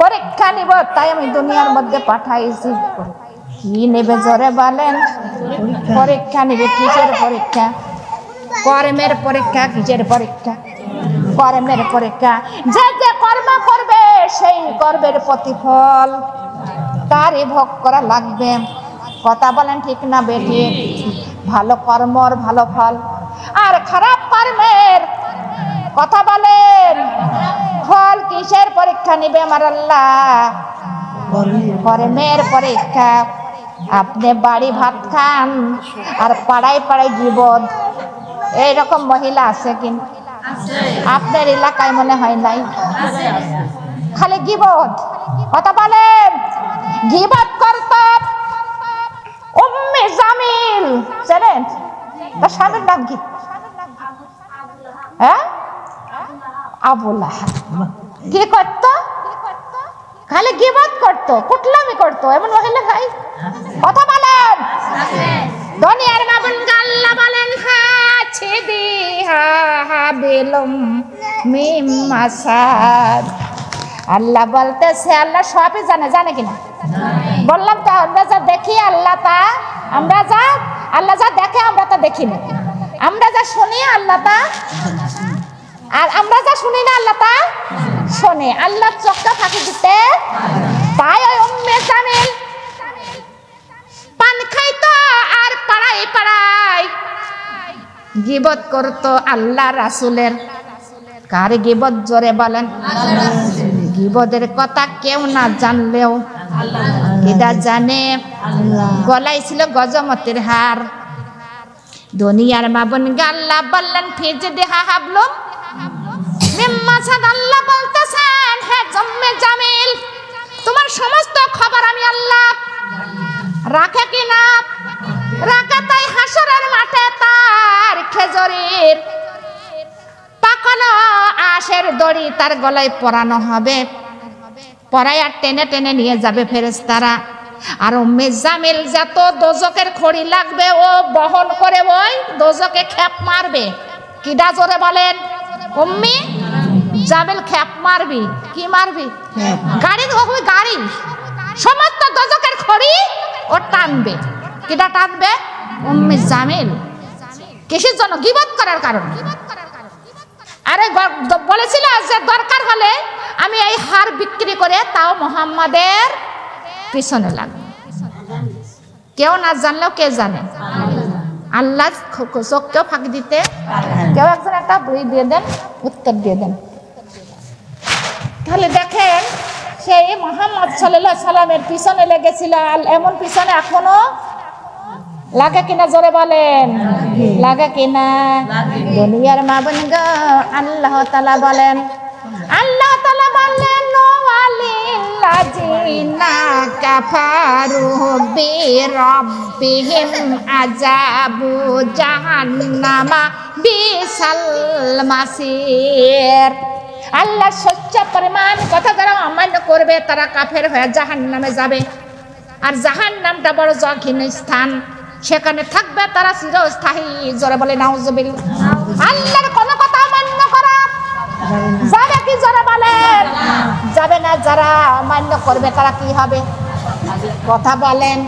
পরীক্ষা নিব, তাই আমি দুনিয়ার মধ্যে পাঠাইছি। কি নেবে জোরে বলেন? পরীক্ষা নিবে, কিসের পরীক্ষা? কর্মের পরীক্ষা, কিসের পরীক্ষা? কর্মের পরীক্ষা। যে যে কর্ম করবে, সেই কর্মের প্রতিফল তারই ভোগ করা লাগবে। কথা বলেন ঠিক না বেঠি ভালো কর্মর ভালো ফল। আর খারাপ কর্মের কথা বলেন। ফল কিসের পরীক্ষা নিবে আমার আল্লাহ? কর্মের পরীক্ষা। আপনি বাড়ি ভাত খান আর পাড়ায় পাড়ায় জীবন। এইরকম মহিলা আছে কিন্তু আপনার এলাকায় মনে হয় নাই? খালি গিবত। কথা বলেন। গিবত করত উম্মে জামিল। জানেন? তার স্বামীর নাম কি? হ্যাঁ? আবুল। কি করত? খালি গিবত করত, কুটলামি করত, এমন মহিলা ভাই কথা বলেন। দুনিয়ার মাবুন আল্লাহ বলেন, হাছে দি হা হা বেলম মিম মাসাদ। আল্লাহ বলতেছে, আল্লাহ সবই জানে জানে কিনা? বললাম তো, আমরা যা দেখি, আল্লাহ তা আমরা যা, আল্লাহ যা দেখে, আমরা তা দেখি না আমরা যা শুনি, আল্লাহ তা আর আমরা যা শুনি না, আল্লাহ তা শোনে। আল্লাহ চক্কা ফাঁকি দিতে তাই ওই উম্মে জামিল। পান খাইতো আর পাড়ায় পাড়ায় গিবত করতো আল্লাহ রাসুলের। কার গিবত? জোরে বলেন। গিবদের কথা কেউ না জানলেও। এটা জানে? গলায় ছিল গজমতের হার। দুনিয়ার মাবন গাল্লা বললেন ফিজে দেহা হাবলুম। জামিল, তোমার সমস্ত খবর আমি আল্লাহ রাখে কি না? রাখে তাই হাসরের মাঠে তার খেজরির পাকানো আশের দড়ি তার গলায় পরানো হবে। পরাই আর টেনে টেনে নিয়ে যাবে ফেরেস্তারা আর উম্মে জামিল যত দোজকের খড়ি লাগবে, ও বহন করে ওই দোজকে খেপ মারবে। কিডা জোরে বলেন? উম্মি জামিল খ্যাপ মারবি, কি মারবি? গাড়ি হবে গাড়ি। সমস্ত দোজকের খড়ি ও টানবে। কিডা টানবে? উম্মে জামিল। কিসের জন্য? গিবত করার কারণে। আরে বলেছিল যে দরকার হলে আমি এই হার বিক্রি করে তাও মোহাম্মদের পিছনে লাগবো। কেউ না জানলেও কে জানে? আল্লাহ চোখকেও ফাঁকি দিতে। কেউ একজন একটা বই দিয়ে দেন, উত্তর দিয়ে দেন। তাহলে দেখেন, সেই মোহাম্মদ সাল্লাহ সাল্লামের পিছনে লেগেছিল এমন পিছনে এখনও লাগে কিনা জোরে বলেন? লাগে কিনা? দুনিয়ার মাবন গো, আল্লাহ তালা বলেন, আল্লাহ তালা বললেন ওয়ালিল্লাযিনা কাফারু জাহান্নামা বিসাল মাসির। আল্লাহ সচ্চ পরিমাণ কথা যারা অমান্য করবে, তারা কাফের হয়ে জাহান নামে যাবে। আর জাহান নামটা বড় জঘিন স্থান। সেখানে থাকবে তারা চিরস্থায়ী। জোরে বলে নাউজুবিল আল্লাহর কোন কথা অমান্য করা। যাবে কি জোরে বলেন যাবে না, যারা অমান্য করবে, তারা কি হবে? কথা বলেন,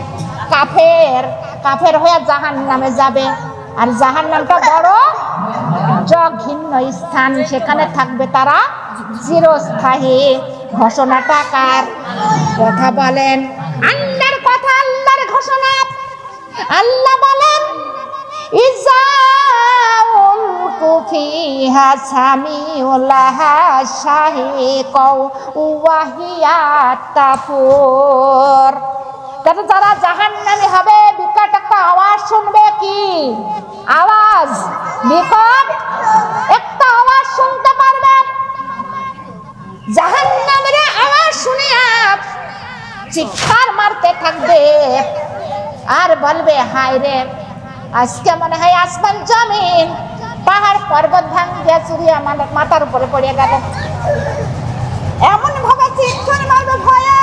কাফের কাফের হয়ে জাহান নামে যাবে। আর জাহান নামটা বড় জঘিন্য স্থান সেখানে থাকবে তারা চিরস্থায়ী। ঘোষণাটা কার কথা বলেন। আল্লাহর কথা, আল্লাহর ঘোষণা। আল্লাহ বলেন তাফুর। কারণ যারা জাহান্নামী হবে, বিকট একটা আওয়াজ শুনবে কি? আওয়াজ। বিকট একটা আওয়াজ শুনতে পারবে। জাহান্নামের আওয়াজ শুনিয়া চিৎকার মারতে থাকবে। আর বলবে, হায় রে, আজকে মনে হয় আসমান জমিন, পাহাড় পর্বত ভাঙ্গে চুরিয়ে আমার মাথার উপরে পড়ে গেল। এমন ভাবে চিৎকার মারবে ভয়ে।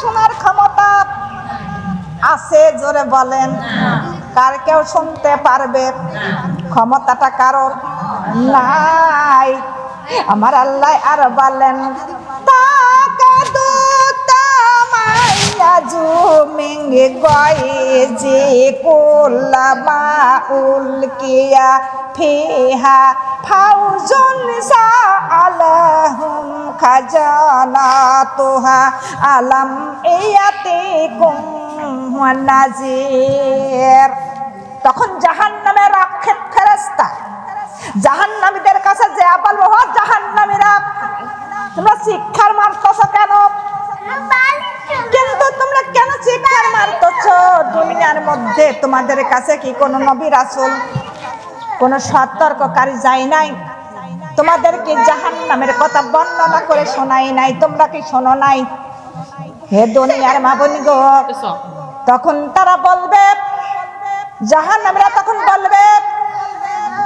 শোনার ক্ষমতা আছে, জোরে বলেন। কার কেউ শুনতে পারবে? ক্ষমতাটা কারোর নাই। আমার আল্লাহ আর বলেন জুমিঙ্গে গয়ে যে কোল্লামা উলকিয়া ফিহা ফাউজুন সাআলাহুম খাজানাতুহা আলাম ইয়াতিকুম নাজির। তখন জাহান্নামের আক্ষেপ ফেরেস্তা জাহান্নামীদের কাছে যে বলব হ জাহান্নামীরা, তোমরা শিক্ষার মারতেছ কেন? কিন্তু তোমরা কেন শিক্ষার মারতেছ? দুনিয়ার মধ্যে তোমাদের কাছে কি কোনো নবী রাসূল কোন সতর্ককারী যায় নাই। তোমাদেরকে জাহান নামের কথা বর্ণনা করে শোনাই নাই, তোমরা কি শোনো নাই? হে দুনিয়ার মাবনি গো, তখন তারা বলবে, জাহান্নামীরা তখন বলবে,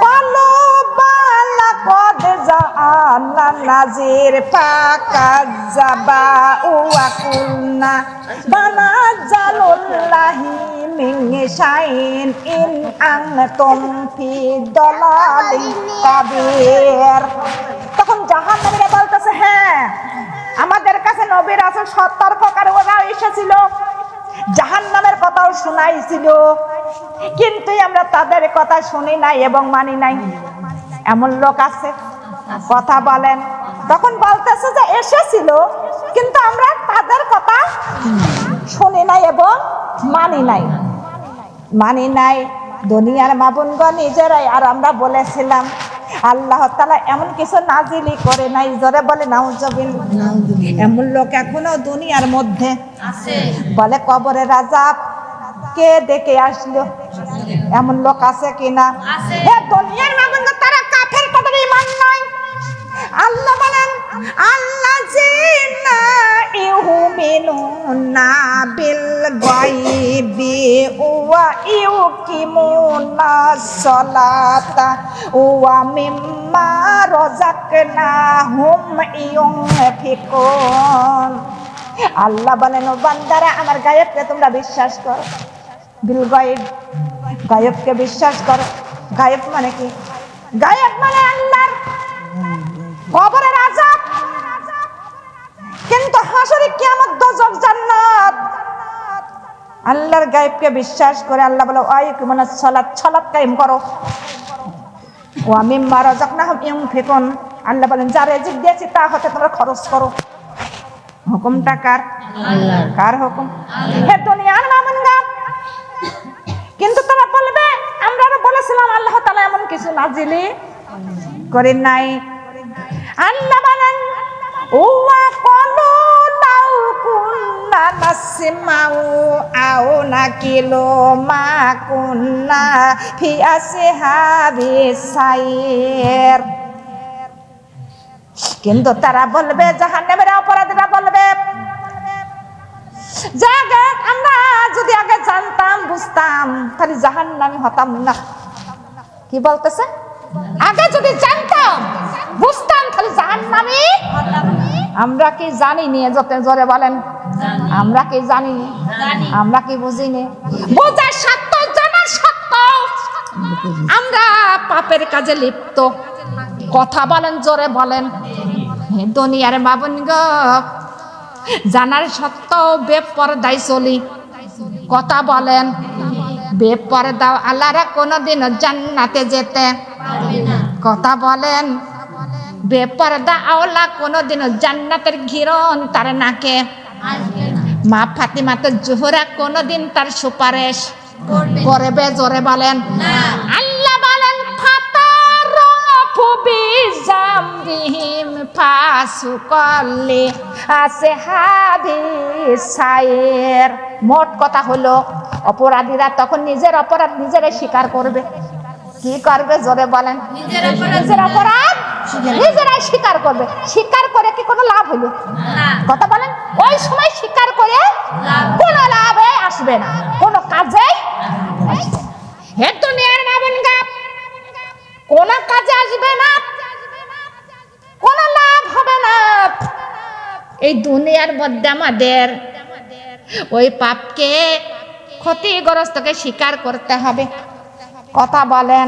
বলো বালা কদ জাআনা নাজির ফাকাজ্জাবা ওয়া কুলনা বানাজালুল্লাহি মিন শাইন ইন আনতুম ফি দালালিন কাবীর তখন জাহান্নামীরা বলতেছে হ্যাঁ আমাদের কাছে নবীর আসল সতর্ককারী ওরা এসেছিল জাহান্নামের কথাও শোনাইছিল কিন্তু আমরা তাদের কথা শুনি নাই এবং মানি নাই এমন লোক আছে কথা বলেন তখন বলতেছে যে এসেছিল কিন্তু আমরা তাদের কথা শুনি নাই এবং মানি নাই মানি নাই দুনিয়ার মাবুনগ নিজেরাই আর আমরা বলেছিলাম আল্লাহ তালা এমন কিছু নাজিলি করে নাই জোরে বলে নাউজবিন এমন লোক এখনও দুনিয়ার মধ্যে বলে কবরের রাজা কে দেখে আসলো? এমন লোক আছে কিনা? হে দুনিয়ার মাবুনগ তারা কাফের কথা ইমান নাই আল্লাহ বলেন আল্লাহ ইউমিনুনা বিল গায়বি ওয়া সলাতা, ওয়া মিম্মা রাযাকনাহুম ইউনফিকুন। আল্লাহ বলেন বান্দারা, আমার গায়বকে তোমরা বিশ্বাস করো। বিল গায়ব, গায়বকে বিশ্বাস করো। গায়ব মানে কি? গায়ব মানে আল্লাহর কবরের আজাব কিন্তু হাসরে কিয়ামত দজক জান্নাত। আল্লাহর গায়েবকে বিশ্বাস করে আল্লাহ বলে ওই মানে সালাত সালাত কায়েম করো। ও আমি মারা যাক না ইউম ফেকন আল্লাহ বলেন যা রেজিক দিয়েছি তা হতে তোমরা খরচ করো। হুকুমটা কার? কার হুকুম? হে দুনিয়ার মামুন কিন্তু তোমরা বলবে আমরা আরও বলেছিলাম আল্লাহ তাআলা এমন কিছু নাজিলি করেন নাই। আল্লাহ বলেন ওয়া কলু কুন্না নাসমাউ আও নাকিলো মা কুন্না ফি আসহাবি সাইর। কিন্তু তারা বলবে, জাহান্নামের অপরাধীরা বলবে আগে আমরা যদি আগে জানতাম, বুঝতাম, তাহলে জাহান্নামী হতাম না। কি বলতেছে? আগে যদি জানতাম, বুঝতাম, তাহলে জাহান্নামী আমরা কি জানি নি যত জোরে বলেন? আমরা কি জানি। আমরা কি বুঝি নি বোঝা সত্য জানা সত্য। আমরা পাপের কাজে লিপ্ত। কথা বলেন জোরে বলেন। দুনিয়ার বাবন গো জানার সত্য বেপরদায় চলি। কথা বলেন বেপরদাও আল্লাহরা কোনোদিন জান্নাতে যেতে কথা বলেন বেপরদা আওলা কোনোদিন জান্নাতের ঘিরন তার নাকে। মা ফাতিমা তো জোহরা কোনোদিন তার সুপারিশ করবে। জোরে বলেন। আল্লাহ বলেন ফাতারফু বিজামরিহিম ফাসুকাল্লি আছে হাবি সায়ের মোট কথা হলো অপরাধীরা তখন নিজের অপরাধ নিজেরাই স্বীকার করবে। কি করবে জোরে বলেন? নিজের অপরাধ? নিজেরাই স্বীকার করবে। স্বীকার করে কি কোনো লাভ হলো? কথা বলেন। ওই সময় স্বীকার করে কোনো লাভে আসবে না। কোনো কাজেই হে দুনিয়ার কোনো কাজে আসবে না। কোনো লাভ হবে না। এই দুনিয়ার মধ্যে আমাদের ওই পাপকে ক্ষতিগ্রস্তকে স্বীকার করতে হবে। কথা বলেন।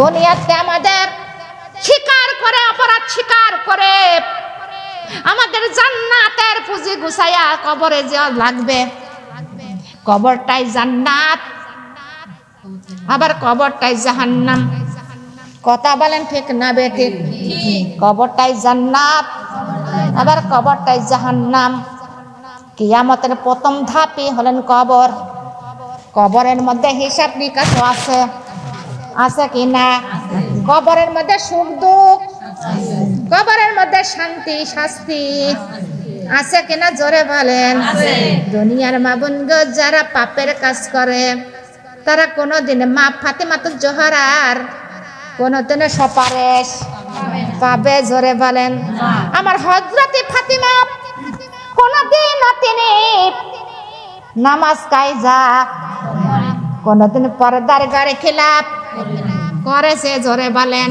দুনিয়াতে আমাদের করে অপরাধ স্বীকার করে। আমাদের জান্নাতের পুঁজি গুছাইয়া কবরে যে লাগবে। কবরটাই জান্নাত। আবার কবরটাই জাহান্নাম। কথা বলেন ঠিক না বে ঠিক? কবরটাই জান্নাত। আবার কবরটাই জাহান্নাম। কিয়ামতের প্রথম ধাপই হলেন কবর। কবরের মধ্যে হিসাব নিকাশ আছে। আছে কি না? কবরের মধ্যে সুখ দুঃখ কবরের মধ্যে শান্তি শাস্তি আছে কিনা জোরে বলেন। দুনিয়ার মাবুন যারা পাপের কাজ করে তারা কোনোদিন মা ফাতেমাতুল জোহরার কোনোদিনে সপারেশ পাবে জোরে বলেন। আমার হজরতে ফাতিমা কোনোদিনও তিনি নামাজ কায়জা কোনোদিন পর্দার গাড়ি খিলাপ করেছে জোরে বলেন।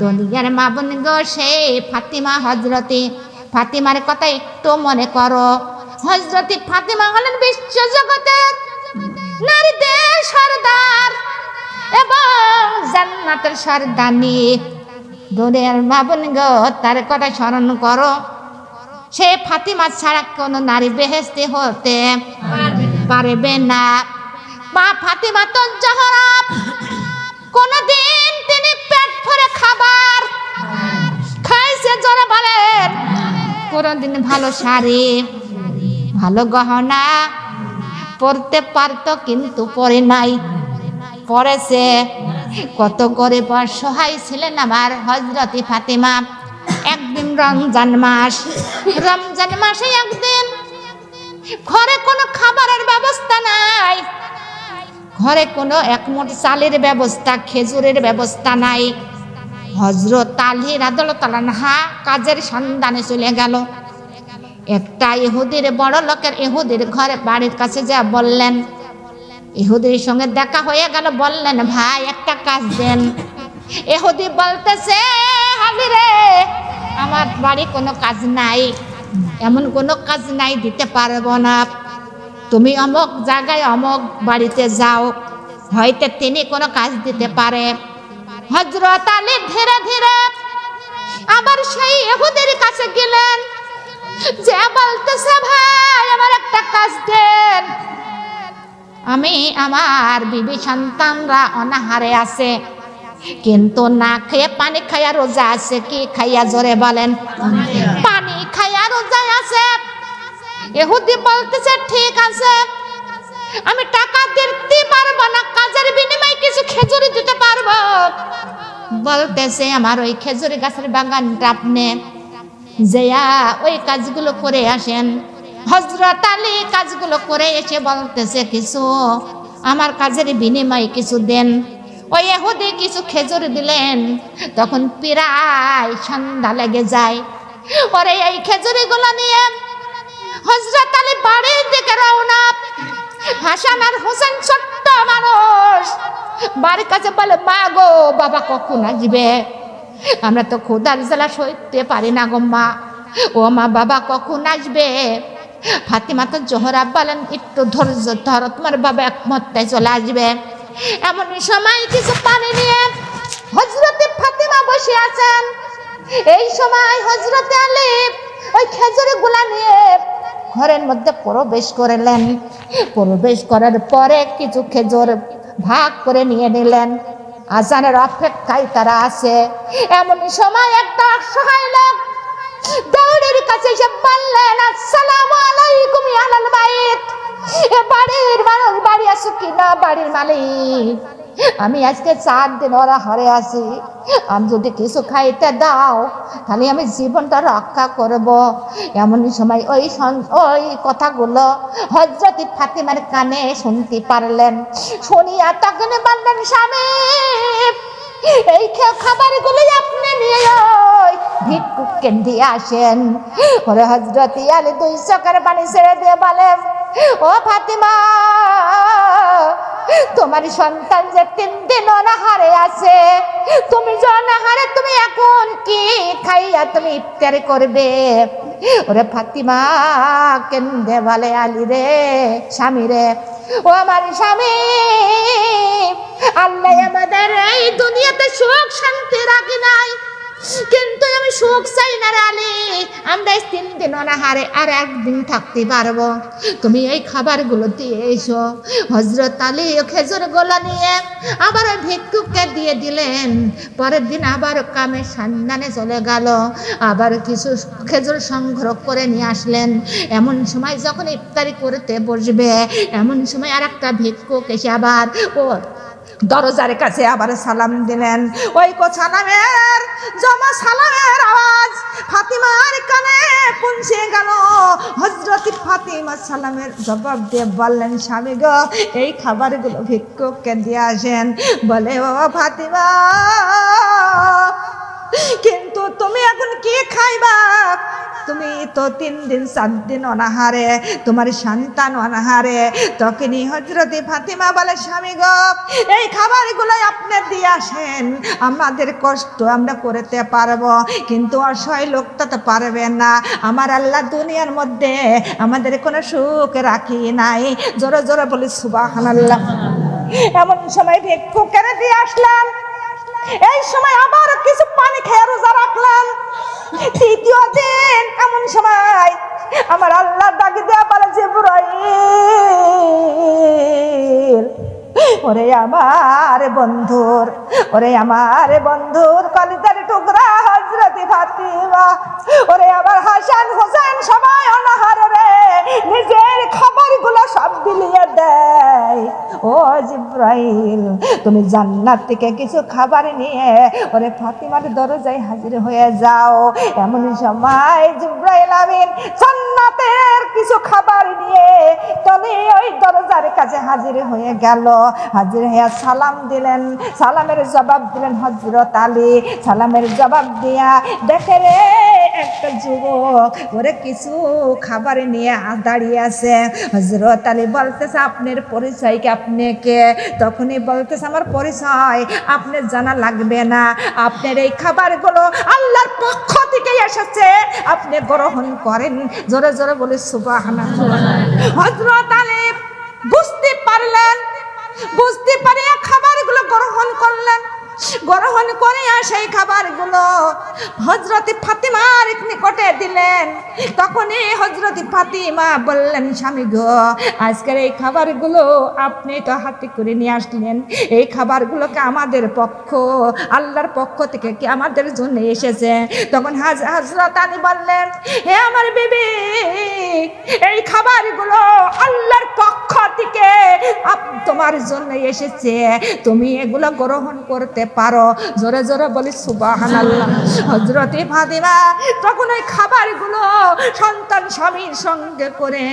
দুনিয়ার মা বোন গো সেই ফাতিমা হজরতি ফাতিমার কথা একটু মনে করো। হজরতি ফাতিমা হলেন বিশ্ব জগতের নারীদের সর্দার এবং জান্নাতের সর্দানি দুনিয়ার মা বোন গো, তার কথা স্মরণ করো। সে ফাতিমা ছাড়া কোনো নারী বেহেস্তি হতে পারবে না। মা ফাতিমা তো জহরা কোনদিন খাবার। খাইছে জোরে বলেন কোনদিন ভালো শাড়ি, ভালো গহনা পরতে পারতো, কিন্তু পরে নাই। পরেছে। কত করে আর সহায় ছিলেন আমার হজরতি ফাতিমা। একদিন রমজান মাস। রমজান মাসে একদিন ঘরে কোনো খাবারের ব্যবস্থা নাই। ঘরে কোনো একমুঠ চালের ব্যবস্থা, খেজুরের ব্যবস্থা নাই। হজরত আলী রাদলতলানহা কাজের সন্ধানে চলে গেল। একটা ইহুদির বড় লোকের ইহুদির ঘরে বাড়ির কাছে যা বললেন। ইহুদির সঙ্গে দেখা হয়ে গেল, বললেন, ভাই, একটা কাজ দেন। এহুদি বলতেছে হালি রে, আমার বাড়ি কোনো কাজ নাই। এমন কোনো কাজ নাই, দিতে পারব না। তুমি অমুক জায়গায় অমুক বাড়িতে যাও। হয়তো তিনি কোনো কাজ দিতে পারে। হজরত আলী ধীরে ধীরে আবার সেই ইহুদের কাছে গেলেন। যে বলতেছে, ভাই, আমার একটা কাজ দেন। আমি আমার বিবি সন্তানরা অনাহারে আছে, কিন্তু না খেয়ে পানি খাইয়া রোজা আছে। কি খাইয়া জোরে বলেন? পানি খাইয়া রোজা আছে। এহুদি বলতেছে, ঠিক আছে। আমি টাকা দিতে পারব না, কাজের বিনিময়ে কিছু খেজুরি দিতে পারব। বলতেছে আমার ওই খেজুরি গাছের বাগানটা আপনি যেয়া ওই কাজগুলো করে আসেন। হজরত আলী কাজগুলো করে এসে বলতেছে, কিছু আমার কাজের বিনিময়ে কিছু দেন। ওই এহুদি কিছু খেজুর দিলেন। তখন প্রায় সন্ধ্যা লেগে যায়। ওরে এই খেজুরিগুলো নিয়ে হজরত আলী বাড়ির দিকে রওনা। হাসান আর হোসেন ছোট্ট মানুষ। বাড়ির কাছে বলে, মা গো, বাবা কখন আসবে? আমরা তো খোদার জ্বালা সইতে পারি না গো মা। ও মা, বাবা কখন আসবে? ফাতিমা তো জোহরা বলেন, একটু ধৈর্য ধরো, তোমার বাবা একমত্তায় চলে আসবে। এমন সময় কিছু পানি নিয়ে হজরতে ফাতিমা বসে আছেন। এই সময় হজরতে আলিফ ওই খেজুরি গুলা নিয়ে ঘরের মধ্যে প্রবেশ করলেন। প্রবেশ করার পরে কিছু খেজুর ভাগ করে নিয়ে নিলেন। আজানের অপেক্ষায় তারা আছে। এমন সময় একটা অসহায় লোক দৌড়ের কাছে এসে বললেন, আসসালাম আলাইকুম আলাল বাইত বাড়ির মানুষ বাড়ি আসো কিনা? বাড়ির মালিক। আমি আজকে চার দিন ওরা হরে আছি। আমি যদি কিছু খাইতে দাও, তাহলে আমি জীবনটা রক্ষা করব। এমন সময় ওই ওই কথাগুলো হজরত ফাতিমার কানে শুনতে পারলেন। শুনিয়া তখন বললেন, স্বামী, এই খে- খাবারগুলোই আপনি নিয়ে ভিক্ষুককে দিয়ে আসেন। ওরে হজরত আলী দুই চোখের পানি ছেড়ে দিয়ে বলে ও ফাতিমা তোমার সন্তান যে তিন দিন অনাহারে আছে, তুমি যে অনাহারে, তুমি এখন কি খাইয়া তুমি ইফতারি করবে? ওরে ফাতিমা কেন্দে বলে আলী রে স্বামী রে? ও আমার স্বামী, আল্লাহ আমাদের এই দুনিয়াতে সুখ শান্তি রাখি নাই। কিন্তু আমি সুখ চাই না রে আমরা তিন দিন অনাহারে আর একদিন থাকতে পারব। তুমি এই খাবারগুলো দিয়ে এসো। হজরত আলী খেজুর গোলা নিয়ে আবার ওই ভিক্ষুককে দিয়ে দিলেন। পরের দিন আবার কামের সন্ধানে চলে গেল। আবার কিছু খেজুর সংগ্রহ করে নিয়ে আসলেন। এমন সময় যখন ইফতারি করতে বসবে, এমন সময় আর একটা ভিক্ষুক এসে আবার ও দরজার কাছে আবার সালাম দিলেন। ওই সালামের জমা সালামের আওয়াজ ফাতিমার কানে পৌঁছে গেল। হজরত ফাতিমা সালামের জবাব দিয়ে বললেন, স্বামী গো, এই খাবারগুলো ভিক্ষুককে দিয়ে আসেন। বলে, ও ফাতিমা, কিন্তু তুমি এখন কি খাইবা? তুমি তো তিন দিন, সাত দিন অনাহারে, তোমার সন্তান অনাহারে। তখনই হজরতে ফাতিমা বলে, স্বামী গো, এই খাবারগুলোই আপনি দিয়ে আসেন। আমাদের কষ্ট আমরা করতে পারব, কিন্তু অসহায় লোকটা তো পারবে না। আমার আল্লাহ দুনিয়ার মধ্যে আমাদের কোনো সুখ রাখি নাই। জোরে জোরে বলি সুবাহ আল্লাহ এমন সময় ভিক্ষুকের দিয়ে আসলাম। এই সময় আবার কিছু পানি খেয়ে রোজা রাখলাম। তৃতীয় দিন, এমন সময় আমার আল্লাহ ডাকি দেওয়া বলে যে ওরে আমার বন্ধুর, ওরে আমার বন্ধুর কলিতার টুকরা হজরতি ফাতিমা। ওরে আমার হাসান হোসেন অনাহার রে, নিজের সব বিলিয়ে দেয়। ও তুমি জান্নাত থেকে কিছু খাবার নিয়ে ওরে ফাতিমার দরজায় হাজির হয়ে যাও। এমন সময় জিব্রাইল আমিন জান্নাতের কিছু খাবার নিয়ে তবে ওই দরজার কাছে হাজির হয়ে গেল। হাজির হয়ে সালাম দিলেন। সালামের জবাব দিলেন হজরত আলী। সালামের জবাব দিয়া, দেখে রে একটা যুবক ওরে কিছু খাবার নিয়ে দাঁড়িয়ে আছে। হজরত আলী বলতেছে, আপনার পরিচয় কি আপনি কে তখনই বলতেছে, আমার পরিচয় আপনার জানা লাগবে না। আপনার এই খাবারগুলো আল্লাহর পক্ষ থেকে এসেছে। আপনি গ্রহণ করেন। জোরে জোরে বলে সুবাহ হজরত আলী বুঝতে পারলেন, বুঝতে পারে খাবারগুলো গ্রহণ করলেন। গ্রহণ করে সেই খাবারগুলো হজরতি ফাতিমার নিকটে দিলেন। তখনই হজরতি ফাতিমা বললেন, স্বামী গো, আজকের এই খাবারগুলো আপনি তো হাতে করে নিয়ে আসলেন। এই খাবারগুলোকে আমাদের পক্ষ, আল্লাহর পক্ষ থেকে কি আমাদের জন্য এসেছে? তখন হাজ, হজরত আলী বললেন, হে আমার বেবি, এই খাবারগুলো আল্লাহর পক্ষ থেকে তোমার জন্য এসেছে। তুমি এগুলো গ্রহণ করতে পারো। জোরে জোরে বলি সুবাহান আল্লাহ হজরতে তখন ওই খাবারগুলো সন্তান স্বামীর সঙ্গে করে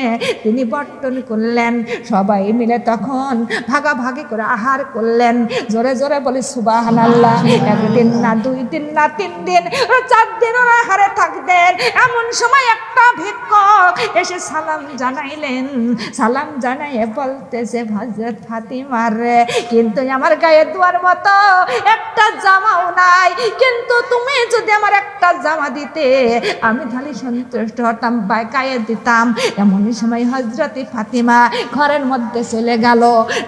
তিনি বর্তন করলেন। সবাই মিলে তখন ভাগাভাগি করে আহার করলেন। জোরে জোরে বলি সুবাহান আল্লাহ একদিন না, দুই দিন না, তিন দিন, চার দিন ওরা হারে থাকতেন এমন সময় একটা ভিক্ষক এসে সালাম জানাইলেন। সালাম জানাইয়ে বলতেছে হজরত ফাতিমার কিন্তু আমার গায়ে দুয়ার মতো একটা জামাও নাই। কিন্তু তুমি যদি আমার একটা জামা দিতে, আমি তাহলে সন্তুষ্ট হতাম বা গায়ে দিতাম। এমনই সময় হজরতে ফাতিমা ঘরের মধ্যে চলে গেল।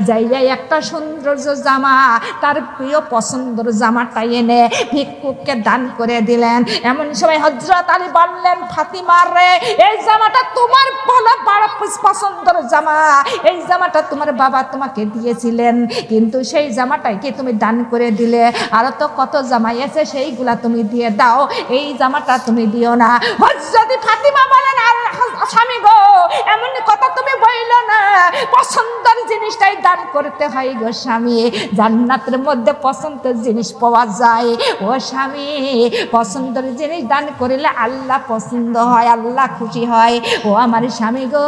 যাই যাই একটা সৌন্দর্য জামা, তার প্রিয় পছন্দের জামাটা এনে ভিক্ষুককে দান করে দিলেন। এমন সময় হজরত আলী বললেন ফাতিমার রে, এই জামাটা তোমার বলা বড় পছন্দের জামা। এই জামাটা তোমার বাবা তোমাকে দিয়েছিলেন। কিন্তু সেই জামাটাই কি তুমি দান করে দিলে আরও তো কত জামাই আছে, সেইগুলা তুমি দিয়ে দাও। এই জামাটা তুমি দিও না। হজরত ফাতিমা বলেন, আর স্বামী গো, এমন কথা তুমি বইল না। পছন্দের জিনিসটাই দান করতে হয় গো স্বামী। জান্নাতের মধ্যে পছন্দের জিনিস পাওয়া যায়। ও স্বামী, পছন্দের জিনিস দান করিলে আল্লাহ পছন্দ হয়, আল্লাহ খুশি হয়। ও আমার স্বামী গো,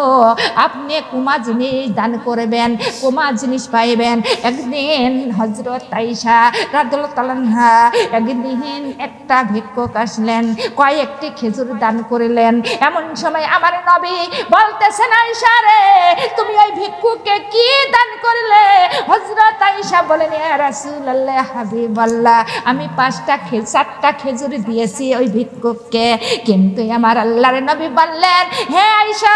আপনি কুমা জিনিস দান করবেন, কুমা জিনিস পাইবেন। একদিন হজরত তাইসা একটা ভিক্ষুক আসলেন, কয়েকটি খেজুর দান করিলেন। এমন সময় আমার নবী বলতেছেন আইসা রে, তুমি ওই ভিক্ষুকে কি দান করিলে? হজরত আইসা বলেন রাসূলুল্লাহ হাবিবাল্লাহ, আমি পাঁচটা চারটা খেজুর দিয়েছি ওই ভিক্ষুককে। কিন্তু আমার আল্লাহর নবী বললেন, হে আইসা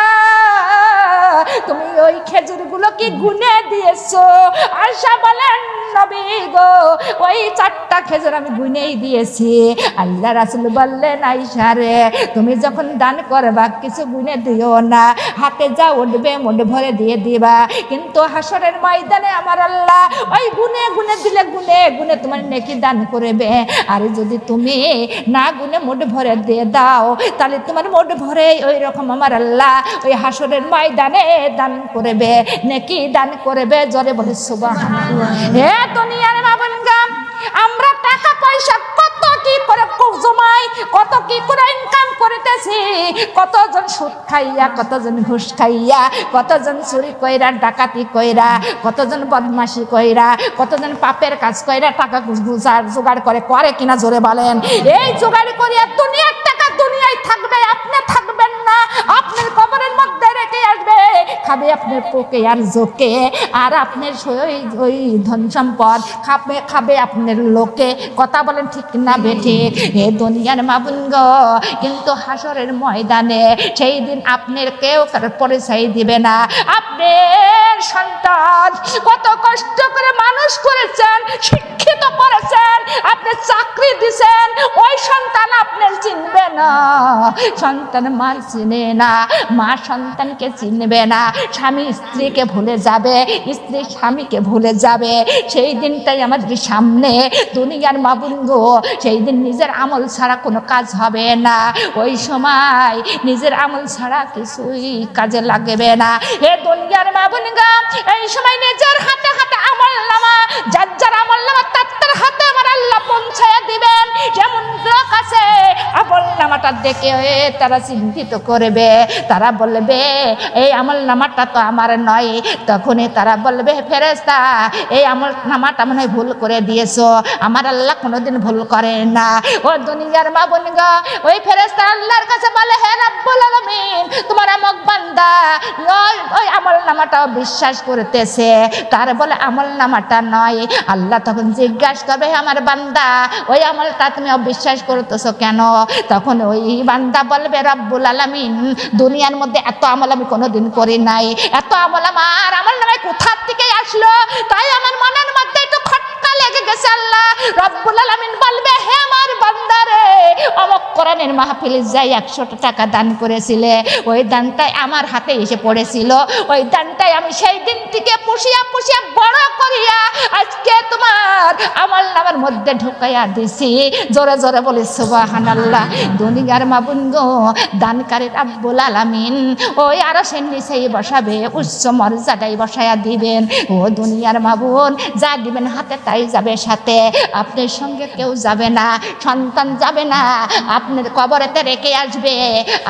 তুমি ওই খেজুরগুলো কি গুনে দিয়েছ? আয়সা বলেন নবী গো, ওই চারটা খেজুর আমি গুনেই দিয়েছি। আল্লাহ রাসুল বললেন তুমি যখন দান করবা, কিছু গুনে দিও না। হাতে যা উঠবে, মুঠ ভরে দিয়ে দিবা। কিন্তু হাসরের ময়দানে আমার আল্লাহ ওই গুনে গুনে দিলে গুনে গুনে তোমার নেকি দান করবে। আর যদি তুমি না গুনে, মুঠ ভরে দিয়ে দাও, তাহলে তোমার মুঠ ভরে ওই রকম আমার আল্লাহ ওই হাসরের ময়দানে দান করবে, নেকি দান করবে। জরে বলে সুবাহ হে দুনিয়ার আমরা টাকা পয়সা কত কি করে জমাই, কত কি করে ইনকাম করতেছি, কতজন সুদ খাইয়া, কতজন ঘুষ খাইয়া, কতজন চুরি কইরা, ডাকাতি কইরা, কতজন বদমাশি কইরা, কতজন পাপের কাজ কইরা টাকা গুজার জোগাড় করে করে কিনা জোরে বলেন। এই জোগাড় করিয়া দুনিয়ার টাকা দুনিয়ায় থাকবে, আপনি থাকবেন না, আপনার কবরের মধ্যে আসবে। খাবে আপনার পোকে আর জোকে, আর আপনার ওই ধন সম্পদ। খাবে খাবে আপনার লোকে। কথা বলেন ঠিক না এ দুনিয়ার কিন্তু হাসরের ময়দানে সেই দিন আপনার কেউ পরিচয় দিবে না। আপনার সন্তান কত কষ্ট করে মানুষ করেছেন, শিক্ষিত করেছেন, আপনি চাকরি দিছেন, ওই সন্তান আপনার চিনবে না। সন্তান মা চিনে না, মা সন্তানকে চিনবে না, স্বামী স্ত্রীকে ভুলে যাবে, স্ত্রী স্বামীকে ভুলে যাবে। সেই দিনটাই আমাদের সামনে দুনিয়ার মাবুঙ্গো সেই দিন নিজের আমল ছাড়া কোনো কাজ হবে না। ওই সময় নিজের আমল ছাড়া কিছুই কাজে লাগবে না। হে দুনিয়ার মাবুঙ্গা এই সময় নিজের হাতে হাতে আমল নামা, যার যার আমল নামা, তার তার হাতে আল্লাহ পৌঁছায় দিবেন। যেমন লোক আছে আমল নামাটা দেখে তারা চিন্তিত করবে। তারা বলবে এই আমল নামাটা তো আমার নয়। তখনই তারা বলবে ফেরেস্তা এই আমল নামাটা মনে ভুল করে দিয়েছ। আমার আল্লাহ কোনোদিন ভুল করে না। ও দুনিয়ার মা বোন গো, ওই ফেরেস্তা আল্লাহর কাছে বলে হে রাব্বুল আলামিন তোমার আমক বান্দা ওই আমল নামাটাও বিশ্বাস করতেছে। তার বলে আমল নামাটা নয়। আল্লাহ তখন জিজ্ঞাসা করবে "হে আমার বান্দা, ওই আমলটা তুমি অবিশ্বাস করতেছ কেন? তখন ওই বান্দা বলবে, রব্বুল আলামিন, দুনিয়ার মধ্যে এত আমল আমি কোনোদিন করি নাই। এত আমল আমার আমল নামে কোথার থেকে আসলো? তাই আমার মনের মধ্যে লেগে গেছে আল্লাহ। রব্বুল বলবে, হে আমার অমক কোরআনের মাহফিলে যাই একশো টাকা দান করেছিলে। ওই দানটাই আমার হাতে এসে পড়েছিল। ওই দানটাই আমি সেই দিন থেকে পুষিয়া পুষিয়া বড় করিয়া আজকে তোমার আমল নামের মধ্যে ঢুকাইয়া দিছি। জোরে জোরে বলে সুবাহান আল্লাহ দুনিয়ার মাবুন গো দানকারীর আব্বুল আলামিন, ওই আরও সে নিচেই বসাবে, উচ্চ মর্যাদায় বসায়া দিবেন। ও দুনিয়ার মাবুন যা দিবেন হাতে তাই যাবে সাথে, আপনার সঙ্গে কেউ যাবে না, সন্তান যাবে না, আপনার কবরেতে রেখে আসবে।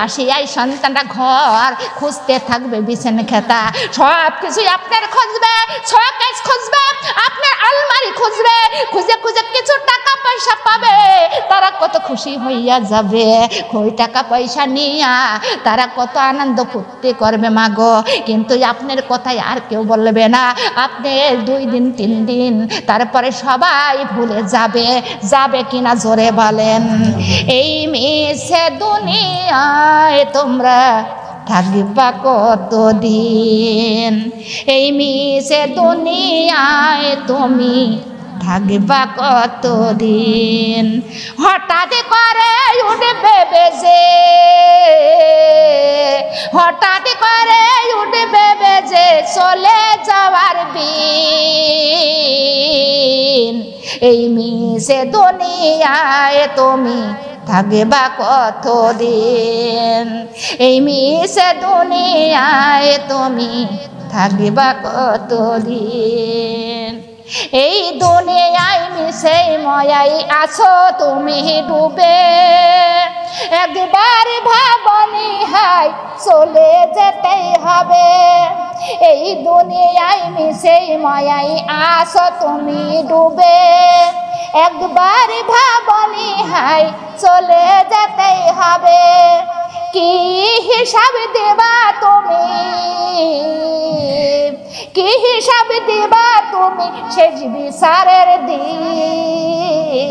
আসিয়াই সন্তানটা ঘর খুঁজতে থাকবে, বিছেন খেতা। সব কিছুই আপনার খুঁজবে শোকেস খুঁজবে, আপনার আলমারি খুঁজবে, খুঁজে খুঁজে কিছু টাকা পয়সা পাবে। তারা কত খুশি হইয়া যাবে ওই টাকা পয়সা নিয়া, তারা কত আনন্দ ফুর্তি করবে মাগো। কিন্তু আপনার কথাই আর কেউ বলবে না, আপনি দুই দিন, তিন দিন, তারপরে সবাই ভুলে যাবে যাবে কিনা জোরে বলেন। এই মিশে দুনিয়ায় তোমরা থাকবা কতদিন? এই মিশে দুনিয়ায় তুমি থাকবা কতদিন? হঠাৎ করে উঠবে বেজে, হঠাৎ করে উঠবে বেজে, চলে যাওয়ার দিন এই মিশে দুনিয়ায় তুমি থাকবা কতদিন? এই মিশে দুনিয়ায় তুমি থাকিবা কতদিন? এই দুনিয়ায় মিশে ময়াই আছো তুমি ডুবে। একবার ভাবনি, হাই, চলে যেতেই হবে। এই দুনিয়ায় মিশে ময়াই আছো তুমি ডুবে। একবার ভাবনি, হাই, চলে যেতেই হবে। কি হিসাব দেবা তুমি? কি হিসাব দেবা তুমি শেষ বিচারের দিন?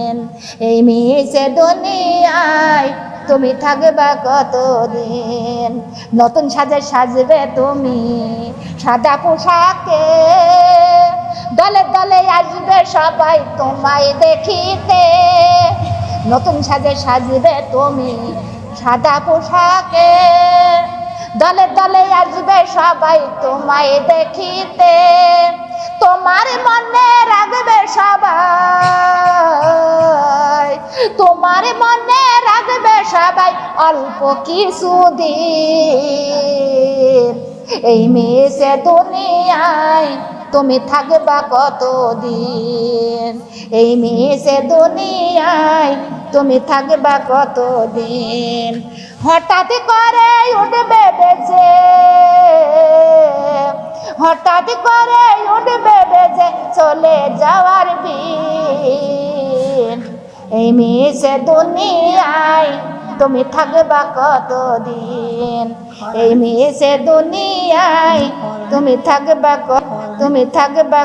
এই মিশে দুনিয়ায় তুমি থাকবা কতদিন? নতুন সাজে সাজবে তুমি সাদা পোশাকে। দলে দলে আসবে সবাই তোমায় দেখিতে। নতুন সাজে সাজবে তুমি সাদা পোশাকে। দলে দলে আসবে সবাই তোমায় দেখিতে। তোমার মনে রাখবে সবাই তোমার মনে রাখবে সবাই অল্প কিছু দিন এই মেসে দুনিয়ায় তুমি থাকবা কতদিন? এই মেসে দুনিয়ায় তুমি থাকবা কতদিন? হঠাৎ করে উঠবে বেজে। হঠাৎ করে উঠবে বেজে চলে যাওয়ার দিন। এই মেসে দুনিয়ায় তুমি থাকবা কতদিন? এই মেসে দুনিয়ায় তুমি থাকবা তুমি থাকবা